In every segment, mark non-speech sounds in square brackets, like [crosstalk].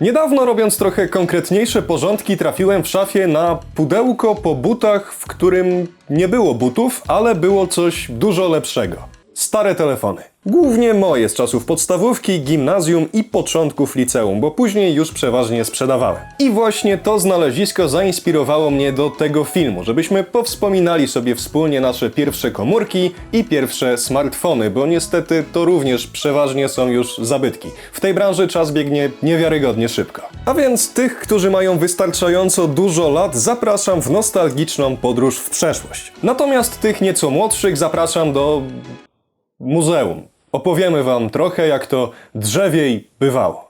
Niedawno robiąc trochę konkretniejsze porządki trafiłem w szafie na pudełko po butach, w którym nie było butów, ale było coś dużo lepszego. Stare telefony. Głównie moje z czasów podstawówki, gimnazjum i początków liceum, bo później już przeważnie sprzedawałem. I właśnie to znalezisko zainspirowało mnie do tego filmu, żebyśmy powspominali sobie wspólnie nasze pierwsze komórki i pierwsze smartfony, bo niestety to również przeważnie są już zabytki. W tej branży czas biegnie niewiarygodnie szybko. A więc tych, którzy mają wystarczająco dużo lat, zapraszam w nostalgiczną podróż w przeszłość. Natomiast tych nieco młodszych zapraszam do muzeum. Opowiemy Wam trochę, jak to drzewiej bywało.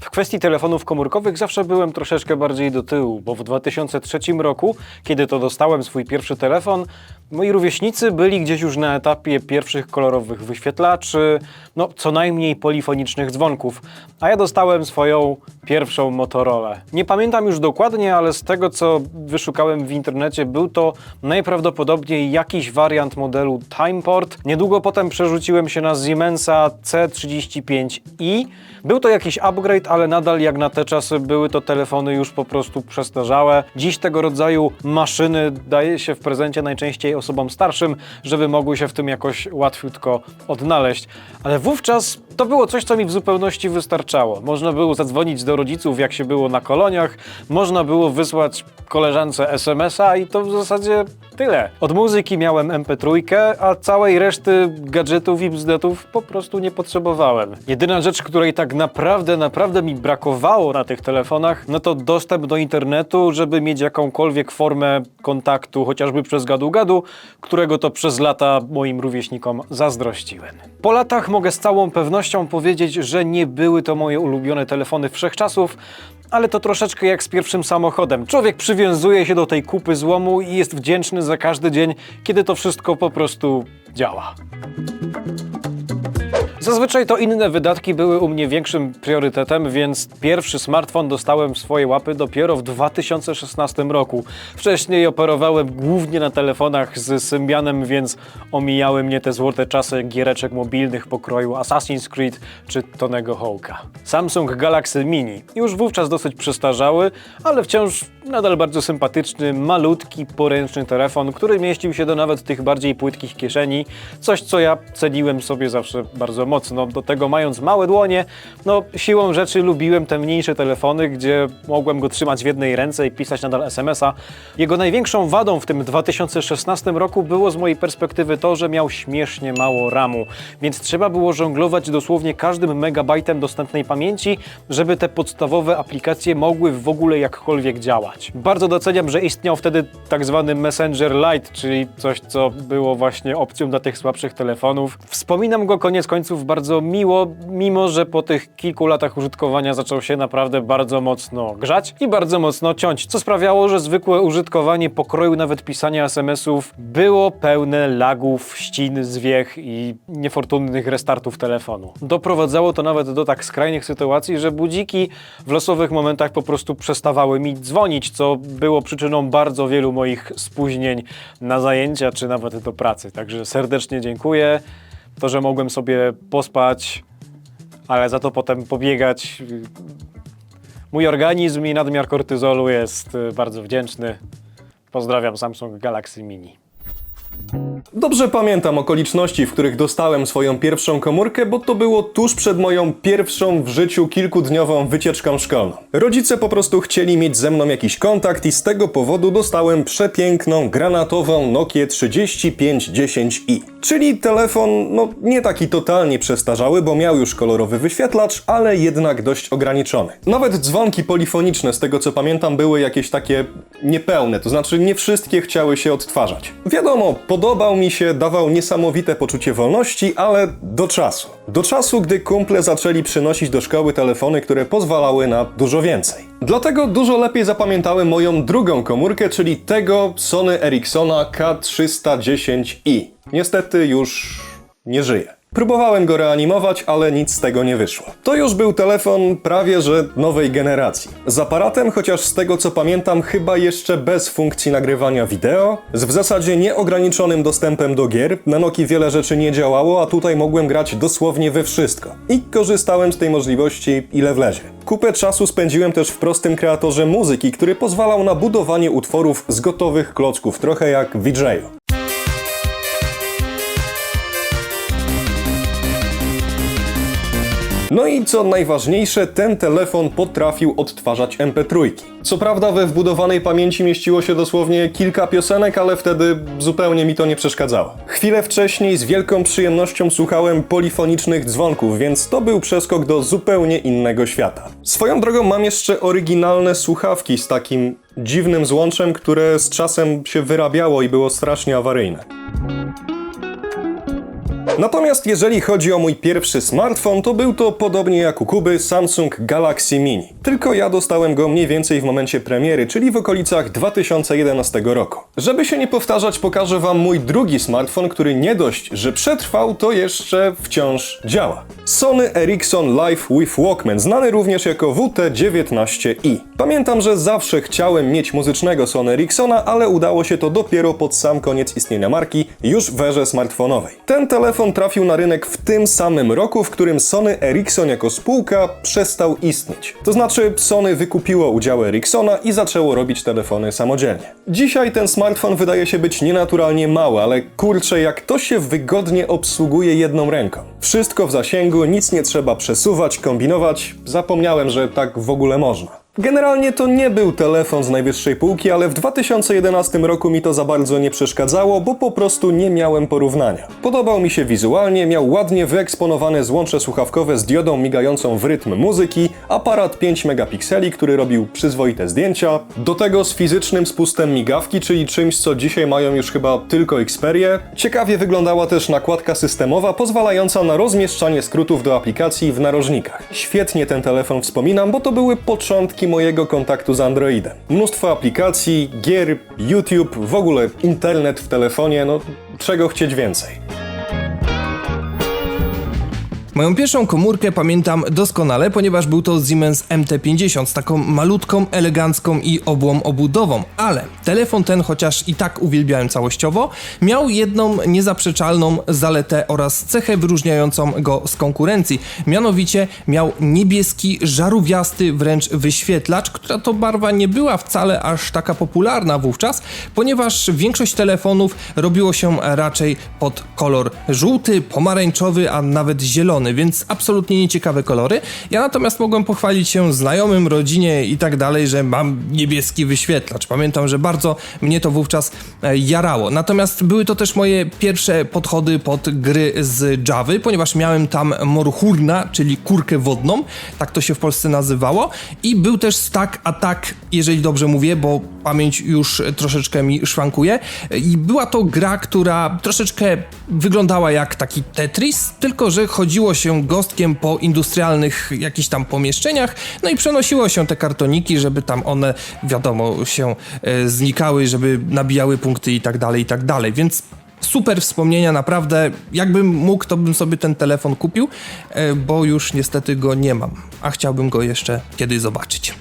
W kwestii telefonów komórkowych zawsze byłem troszeczkę bardziej do tyłu, bo w 2003 roku, kiedy to dostałem swój pierwszy telefon, moi rówieśnicy byli gdzieś już na etapie pierwszych kolorowych wyświetlaczy, no co najmniej polifonicznych dzwonków, a ja dostałem swoją pierwszą Motorola. Nie pamiętam już dokładnie, ale z tego co wyszukałem w internecie, był to najprawdopodobniej jakiś wariant modelu Timeport. Niedługo potem przerzuciłem się na Siemensa C35i. Był to jakiś upgrade, ale nadal jak na te czasy były to telefony już po prostu przestarzałe. Dziś tego rodzaju maszyny daje się w prezencie najczęściej osobom starszym, żeby mogły się w tym jakoś łatwiutko odnaleźć. Ale wówczas to było coś, co mi w zupełności wystarczało. Można było zadzwonić do rodziców, jak się było na koloniach, można było wysłać koleżance SMS-a i to w zasadzie tyle. Od muzyki miałem MP3, a całej reszty gadżetów i bzdetów po prostu nie potrzebowałem. Jedyna rzecz, której tak naprawdę, naprawdę mi brakowało na tych telefonach, no to dostęp do internetu, żeby mieć jakąkolwiek formę kontaktu, chociażby przez gadu-gadu, którego to przez lata moim rówieśnikom zazdrościłem. Po latach mogę z całą pewnością powiedzieć, że nie były to moje ulubione telefony wszechczasów, ale to troszeczkę jak z pierwszym samochodem. Człowiek przywiązuje się do tej kupy złomu i jest wdzięczny za każdy dzień, kiedy to wszystko po prostu działa. Zazwyczaj to inne wydatki były u mnie większym priorytetem, więc pierwszy smartfon dostałem w swoje łapy dopiero w 2016 roku. Wcześniej operowałem głównie na telefonach z Symbianem, więc omijały mnie te złote czasy giereczek mobilnych pokroju Assassin's Creed czy Tonego Hawk'a. Samsung Galaxy Mini, już wówczas dosyć przestarzały, ale wciąż nadal bardzo sympatyczny, malutki, poręczny telefon, który mieścił się do nawet tych bardziej płytkich kieszeni, coś co ja ceniłem sobie zawsze bardzo mocno. Do tego mając małe dłonie, no siłą rzeczy lubiłem te mniejsze telefony, gdzie mogłem go trzymać w jednej ręce i pisać nadal SMS-a. Jego największą wadą w tym 2016 roku było z mojej perspektywy to, że miał śmiesznie mało ramu, więc trzeba było żonglować dosłownie każdym megabajtem dostępnej pamięci, żeby te podstawowe aplikacje mogły w ogóle jakkolwiek działać. Bardzo doceniam, że istniał wtedy tak zwany Messenger Lite, czyli coś, co było właśnie opcją dla tych słabszych telefonów. Wspominam go koniec końców bardzo miło, mimo że po tych kilku latach użytkowania zaczął się naprawdę bardzo mocno grzać i bardzo mocno ciąć, co sprawiało, że zwykłe użytkowanie pokroju nawet pisania SMS-ów było pełne lagów, ścin, zwiech i niefortunnych restartów telefonu. Doprowadzało to nawet do tak skrajnych sytuacji, że budziki w losowych momentach po prostu przestawały mi dzwonić, co było przyczyną bardzo wielu moich spóźnień na zajęcia czy nawet do pracy. Także serdecznie dziękuję. To, że mogłem sobie pospać, ale za to potem pobiegać. Mój organizm i nadmiar kortyzolu jest y, bardzo wdzięczny. Pozdrawiam Samsung Galaxy Mini. Dobrze pamiętam okoliczności, w których dostałem swoją pierwszą komórkę, bo to było tuż przed moją pierwszą w życiu kilkudniową wycieczką szkolną. Rodzice po prostu chcieli mieć ze mną jakiś kontakt i z tego powodu dostałem przepiękną, granatową Nokię 3510i. Czyli telefon, no nie taki totalnie przestarzały, bo miał już kolorowy wyświetlacz, ale jednak dość ograniczony. Nawet dzwonki polifoniczne, z tego co pamiętam, były jakieś takie niepełne, to znaczy nie wszystkie chciały się odtwarzać. Wiadomo, podobał mi się, dawał niesamowite poczucie wolności, ale do czasu. Do czasu, gdy kumple zaczęli przynosić do szkoły telefony, które pozwalały na dużo więcej. Dlatego dużo lepiej zapamiętałem moją drugą komórkę, czyli tego Sony Ericssona K310i. Niestety już nie żyje. Próbowałem go reanimować, ale nic z tego nie wyszło. To już był telefon prawie że nowej generacji. Z aparatem, chociaż z tego co pamiętam, chyba jeszcze bez funkcji nagrywania wideo, z w zasadzie nieograniczonym dostępem do gier. Na Nokii wiele rzeczy nie działało, a tutaj mogłem grać dosłownie we wszystko. I korzystałem z tej możliwości ile wlezie. Kupę czasu spędziłem też w prostym kreatorze muzyki, który pozwalał na budowanie utworów z gotowych klocków, trochę jak VJ-u. No i co najważniejsze, ten telefon potrafił odtwarzać MP3. Co prawda we wbudowanej pamięci mieściło się dosłownie kilka piosenek, ale wtedy zupełnie mi to nie przeszkadzało. Chwilę wcześniej z wielką przyjemnością słuchałem polifonicznych dzwonków, więc to był przeskok do zupełnie innego świata. Swoją drogą mam jeszcze oryginalne słuchawki z takim dziwnym złączem, które z czasem się wyrabiało i było strasznie awaryjne. Natomiast jeżeli chodzi o mój pierwszy smartfon, to był to podobnie jak u Kuby Samsung Galaxy Mini. Tylko ja dostałem go mniej więcej w momencie premiery, czyli w okolicach 2011 roku. Żeby się nie powtarzać, pokażę wam mój drugi smartfon, który nie dość, że przetrwał, to jeszcze wciąż działa. Sony Ericsson Live with Walkman, znany również jako WT19i. Pamiętam, że zawsze chciałem mieć muzycznego Sony Ericssona, ale udało się to dopiero pod sam koniec istnienia marki, już w erze smartfonowej. Ten telefon trafił na rynek w tym samym roku, w którym Sony Ericsson jako spółka przestał istnieć. To znaczy Sony wykupiło udziały Ericssona i zaczęło robić telefony samodzielnie. Dzisiaj ten smartfon wydaje się być nienaturalnie mały, ale kurczę, jak to się wygodnie obsługuje jedną ręką. Wszystko w zasięgu, nic nie trzeba przesuwać, kombinować. Zapomniałem, że tak w ogóle można. Generalnie to nie był telefon z najwyższej półki, ale w 2011 roku mi to za bardzo nie przeszkadzało, bo po prostu nie miałem porównania. Podobał mi się wizualnie, miał ładnie wyeksponowane złącze słuchawkowe z diodą migającą w rytm muzyki, aparat 5 megapikseli, który robił przyzwoite zdjęcia, do tego z fizycznym spustem migawki, czyli czymś, co dzisiaj mają już chyba tylko Xperie. Ciekawie wyglądała też nakładka systemowa, pozwalająca na rozmieszczanie skrótów do aplikacji w narożnikach. Świetnie ten telefon wspominam, bo to były początki mojego kontaktu z Androidem. Mnóstwo aplikacji, gier, YouTube, w ogóle internet w telefonie, no czego chcieć więcej. Moją pierwszą komórkę pamiętam doskonale, ponieważ był to Siemens MT50 z taką malutką, elegancką i obłą obudową, ale telefon ten, chociaż i tak uwielbiałem całościowo, miał jedną niezaprzeczalną zaletę oraz cechę wyróżniającą go z konkurencji. Mianowicie miał niebieski, żarówiasty wręcz wyświetlacz, która to barwa nie była wcale aż taka popularna wówczas, ponieważ większość telefonów robiło się raczej pod kolor żółty, pomarańczowy, a nawet zielony więc absolutnie nieciekawe kolory. Ja natomiast mogłem pochwalić się znajomym, rodzinie i tak dalej, że mam niebieski wyświetlacz. Pamiętam, że bardzo mnie to wówczas e, jarało. Natomiast były to też moje pierwsze podchody pod gry z Javy, ponieważ miałem tam Morhurna, czyli kurkę wodną, tak to się w Polsce nazywało. I był też Stack Attack, jeżeli dobrze mówię, bo pamięć już troszeczkę mi szwankuje. I była to gra, która troszeczkę wyglądała jak taki Tetris, tylko że chodziło się gostkiem po industrialnych jakichś tam pomieszczeniach, no i przenosiło się te kartoniki, żeby tam one, wiadomo, się e, znikały, żeby nabijały punkty i tak dalej, i tak dalej, więc super wspomnienia, naprawdę. Jakbym mógł, to bym sobie ten telefon kupił, e, bo już niestety go nie mam, a chciałbym go jeszcze kiedyś zobaczyć.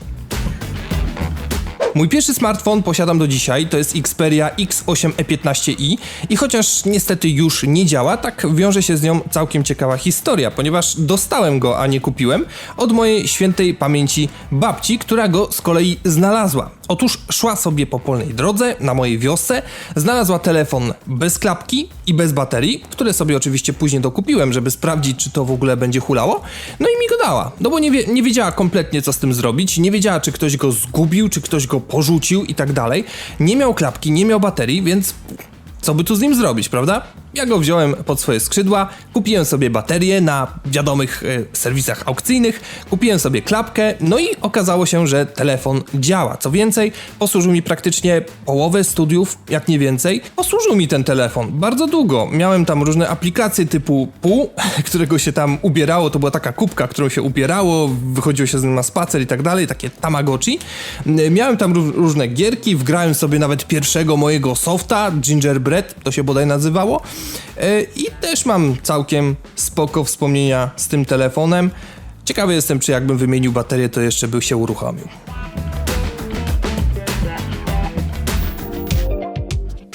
Mój pierwszy smartfon posiadam do dzisiaj, to jest Xperia X8 E15i i chociaż niestety już nie działa, tak wiąże się z nią całkiem ciekawa historia, ponieważ dostałem go, a nie kupiłem, od mojej świętej pamięci babci, która go z kolei znalazła. Otóż szła sobie po polnej drodze na mojej wiosce, znalazła telefon bez klapki i bez baterii, które sobie oczywiście później dokupiłem, żeby sprawdzić, czy to w ogóle będzie hulało, no i mi go dała, no bo nie, wie, nie wiedziała kompletnie, co z tym zrobić, nie wiedziała, czy ktoś go zgubił, czy ktoś go porzucił i tak dalej. Nie miał klapki, nie miał baterii, więc co by tu z nim zrobić, prawda? Ja go wziąłem pod swoje skrzydła, kupiłem sobie baterię na wiadomych e, serwisach aukcyjnych, kupiłem sobie klapkę, no i okazało się, że telefon działa. Co więcej, posłużył mi praktycznie połowę studiów, jak nie więcej. Posłużył mi ten telefon bardzo długo. Miałem tam różne aplikacje typu pół, [laughs] którego się tam ubierało, to była taka kubka, którą się ubierało, wychodziło się z nim na spacer i tak dalej, takie tamagotchi. Miałem tam ró- różne gierki, wgrałem sobie nawet pierwszego mojego softa, Gingerbread, to się bodaj nazywało. E, I też mam całkiem spoko wspomnienia z tym telefonem. Ciekawy jestem, czy jakbym wymienił baterię, to jeszcze by się uruchomił.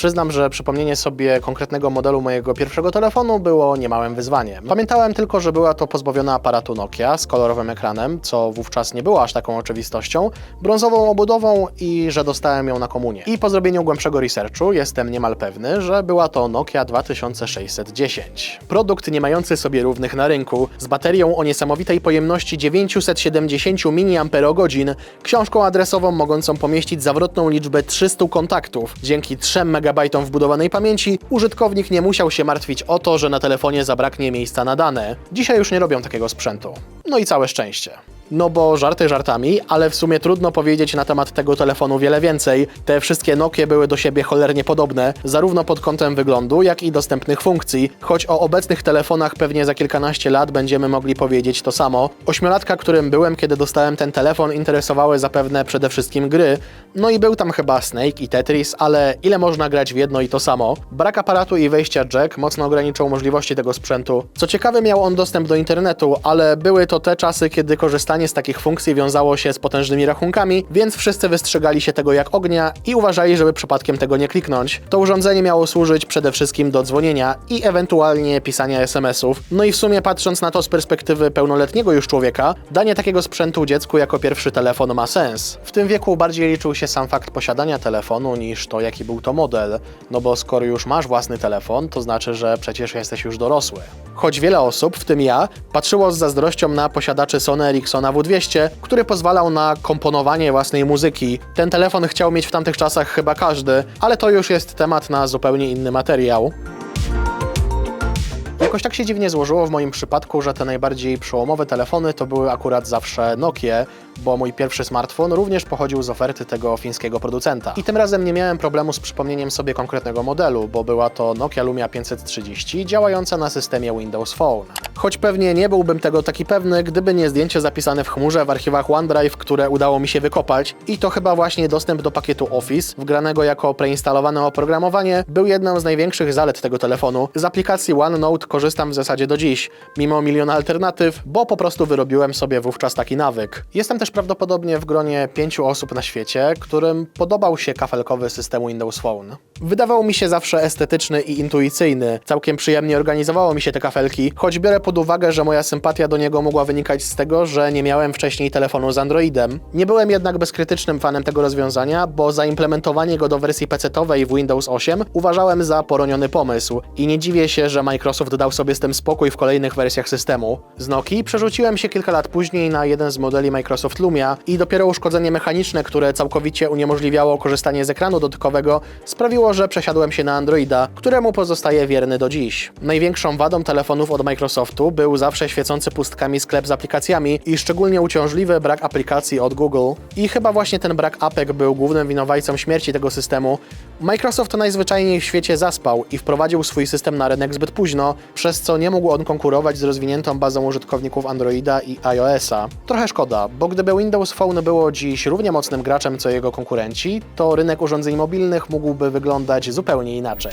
Przyznam, że przypomnienie sobie konkretnego modelu mojego pierwszego telefonu było niemałym wyzwaniem. Pamiętałem tylko, że była to pozbawiona aparatu Nokia z kolorowym ekranem, co wówczas nie było aż taką oczywistością, brązową obudową i że dostałem ją na komunie. I po zrobieniu głębszego researchu jestem niemal pewny, że była to Nokia 2610. Produkt nie mający sobie równych na rynku, z baterią o niesamowitej pojemności 970 mAh, książką adresową mogącą pomieścić zawrotną liczbę 300 kontaktów. Dzięki 3 MB wbudowanej pamięci użytkownik nie musiał się martwić o to, że na telefonie zabraknie miejsca na dane. Dzisiaj już nie robią takiego sprzętu. No i całe szczęście. No bo żarty żartami, ale w sumie trudno powiedzieć na temat tego telefonu wiele więcej. Te wszystkie Nokie były do siebie cholernie podobne, zarówno pod kątem wyglądu, jak i dostępnych funkcji. Choć o obecnych telefonach pewnie za kilkanaście lat będziemy mogli powiedzieć to samo. Ośmiolatka, którym byłem, kiedy dostałem ten telefon, interesowały zapewne przede wszystkim gry. No i był tam chyba Snake i Tetris, ale ile można grać w jedno i to samo? Brak aparatu i wejścia jack mocno ograniczał możliwości tego sprzętu. Co ciekawe, miał on dostęp do internetu, ale były to te czasy, kiedy korzystanie z takich funkcji wiązało się z potężnymi rachunkami, więc wszyscy wystrzegali się tego jak ognia i uważali, żeby przypadkiem tego nie kliknąć. To urządzenie miało służyć przede wszystkim do dzwonienia i ewentualnie pisania SMS-ów. No i w sumie patrząc na to z perspektywy pełnoletniego już człowieka, danie takiego sprzętu dziecku jako pierwszy telefon ma sens. W tym wieku bardziej liczył się sam fakt posiadania telefonu niż to jaki był to model, no bo skoro już masz własny telefon, to znaczy, że przecież jesteś już dorosły. Choć wiele osób, w tym ja, patrzyło z zazdrością na posiadaczy Sony Ericssona W200, który pozwalał na komponowanie własnej muzyki. Ten telefon chciał mieć w tamtych czasach chyba każdy, ale to już jest temat na zupełnie inny materiał. Jakoś tak się dziwnie złożyło w moim przypadku, że te najbardziej przełomowe telefony to były akurat zawsze Nokie, bo mój pierwszy smartfon również pochodził z oferty tego fińskiego producenta. I tym razem nie miałem problemu z przypomnieniem sobie konkretnego modelu, bo była to Nokia Lumia 530 działająca na systemie Windows Phone. Choć pewnie nie byłbym tego taki pewny, gdyby nie zdjęcie zapisane w chmurze w archiwach OneDrive, które udało mi się wykopać i to chyba właśnie dostęp do pakietu Office, wgranego jako preinstalowane oprogramowanie, był jedną z największych zalet tego telefonu. Z aplikacji OneNote korzystam w zasadzie do dziś, mimo miliona alternatyw, bo po prostu wyrobiłem sobie wówczas taki nawyk. Jestem też prawdopodobnie w gronie pięciu osób na świecie, którym podobał się kafelkowy system Windows Phone. Wydawał mi się zawsze estetyczny i intuicyjny. Całkiem przyjemnie organizowało mi się te kafelki, choć biorę pod uwagę, że moja sympatia do niego mogła wynikać z tego, że nie miałem wcześniej telefonu z Androidem. Nie byłem jednak bezkrytycznym fanem tego rozwiązania, bo zaimplementowanie go do wersji PC-owej w Windows 8 uważałem za poroniony pomysł i nie dziwię się, że Microsoft dał sobie z tym spokój w kolejnych wersjach systemu. Z Nokii przerzuciłem się kilka lat później na jeden z modeli Microsoft Lumia i dopiero uszkodzenie mechaniczne, które całkowicie uniemożliwiało korzystanie z ekranu dotykowego, sprawiło, że przesiadłem się na Androida, któremu pozostaje wierny do dziś. Największą wadą telefonów od Microsoftu był zawsze świecący pustkami sklep z aplikacjami i szczególnie uciążliwy brak aplikacji od Google. I chyba właśnie ten brak apek był głównym winowajcą śmierci tego systemu. Microsoft najzwyczajniej w świecie zaspał i wprowadził swój system na rynek zbyt późno, przez co nie mógł on konkurować z rozwiniętą bazą użytkowników Androida i iOS-a. Trochę szkoda, bo gdyby Windows Phone było dziś równie mocnym graczem co jego konkurenci, to rynek urządzeń mobilnych mógłby wyglądać zupełnie inaczej.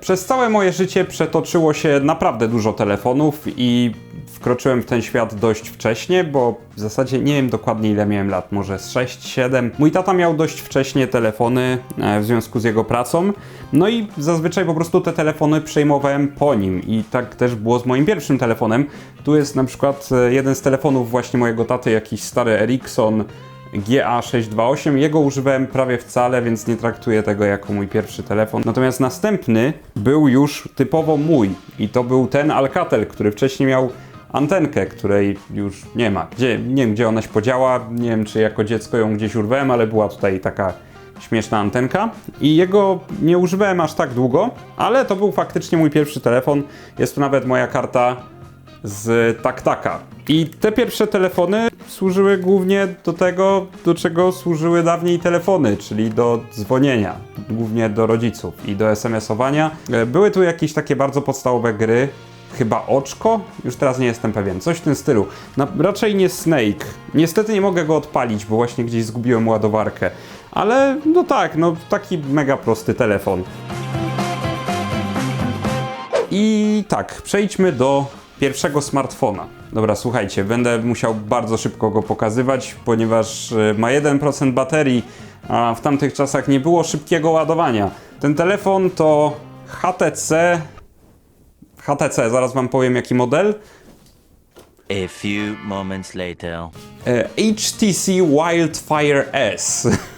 Przez całe moje życie przetoczyło się naprawdę dużo telefonów i wkroczyłem w ten świat dość wcześnie, bo w zasadzie nie wiem dokładnie ile miałem lat, może 6-7. Mój tata miał dość wcześnie telefony e, w związku z jego pracą, no i zazwyczaj po prostu te telefony przejmowałem po nim i tak też było z moim pierwszym telefonem. Tu jest na przykład e, jeden z telefonów właśnie mojego taty, jakiś stary Ericsson GA628. Jego używałem prawie wcale, więc nie traktuję tego jako mój pierwszy telefon. Natomiast następny był już typowo mój i to był ten Alcatel, który wcześniej miał antenkę, której już nie ma. Gdzie, nie wiem, gdzie ona się podziała, nie wiem, czy jako dziecko ją gdzieś urwałem, ale była tutaj taka śmieszna antenka i jego nie używałem aż tak długo, ale to był faktycznie mój pierwszy telefon. Jest to nawet moja karta z taktaka. I te pierwsze telefony służyły głównie do tego, do czego służyły dawniej telefony, czyli do dzwonienia, głównie do rodziców i do SMS-owania. E, Były tu jakieś takie bardzo podstawowe gry, chyba Oczko? Już teraz nie jestem pewien, coś w tym stylu. No, raczej nie Snake. Niestety nie mogę go odpalić, bo właśnie gdzieś zgubiłem ładowarkę. Ale no tak, no taki mega prosty telefon. I tak, przejdźmy do pierwszego smartfona. Dobra, słuchajcie, będę musiał bardzo szybko go pokazywać, ponieważ e, ma 1% baterii, a w tamtych czasach nie było szybkiego ładowania. Ten telefon to HTC. HTC, zaraz wam powiem jaki model. A few moments later. E, HTC Wildfire S. [laughs]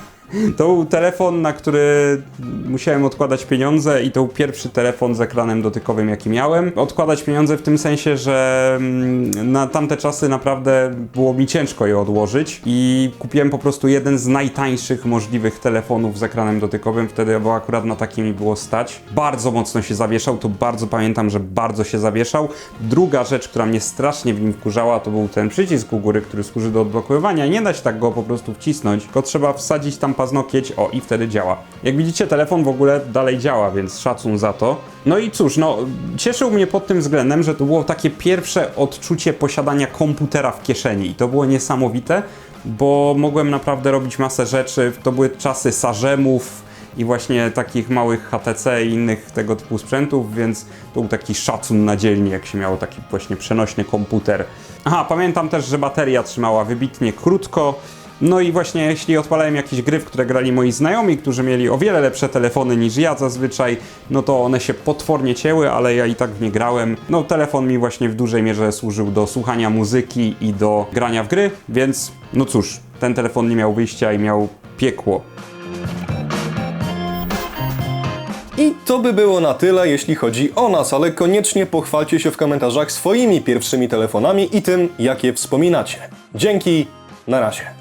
To był telefon, na który musiałem odkładać pieniądze i to był pierwszy telefon z ekranem dotykowym, jaki miałem. Odkładać pieniądze w tym sensie, że mm, na tamte czasy naprawdę było mi ciężko je odłożyć i kupiłem po prostu jeden z najtańszych możliwych telefonów z ekranem dotykowym, wtedy bo akurat na taki mi było stać. Bardzo mocno się zawieszał, to bardzo pamiętam, że bardzo się zawieszał. Druga rzecz, która mnie strasznie w nim wkurzała, to był ten przycisk u góry, który służy do odblokowywania. Nie da się tak go po prostu wcisnąć, tylko trzeba wsadzić tam paznokieć, o i wtedy działa. Jak widzicie, telefon w ogóle dalej działa, więc szacun za to. No i cóż, no, cieszył mnie pod tym względem, że to było takie pierwsze odczucie posiadania komputera w kieszeni i to było niesamowite, bo mogłem naprawdę robić masę rzeczy. To były czasy sarzemów, i właśnie takich małych HTC i innych tego typu sprzętów, więc to był taki szacun na dzielni, jak się miało taki właśnie przenośny komputer. Aha, pamiętam też, że bateria trzymała wybitnie krótko. No i właśnie jeśli odpalałem jakieś gry, w które grali moi znajomi, którzy mieli o wiele lepsze telefony niż ja zazwyczaj, no to one się potwornie cięły, ale ja i tak w nie grałem. No telefon mi właśnie w dużej mierze służył do słuchania muzyki i do grania w gry, więc no cóż, ten telefon nie miał wyjścia i miał piekło. I to by było na tyle, jeśli chodzi o nas, ale koniecznie pochwalcie się w komentarzach swoimi pierwszymi telefonami i tym, jak je wspominacie. Dzięki, na razie.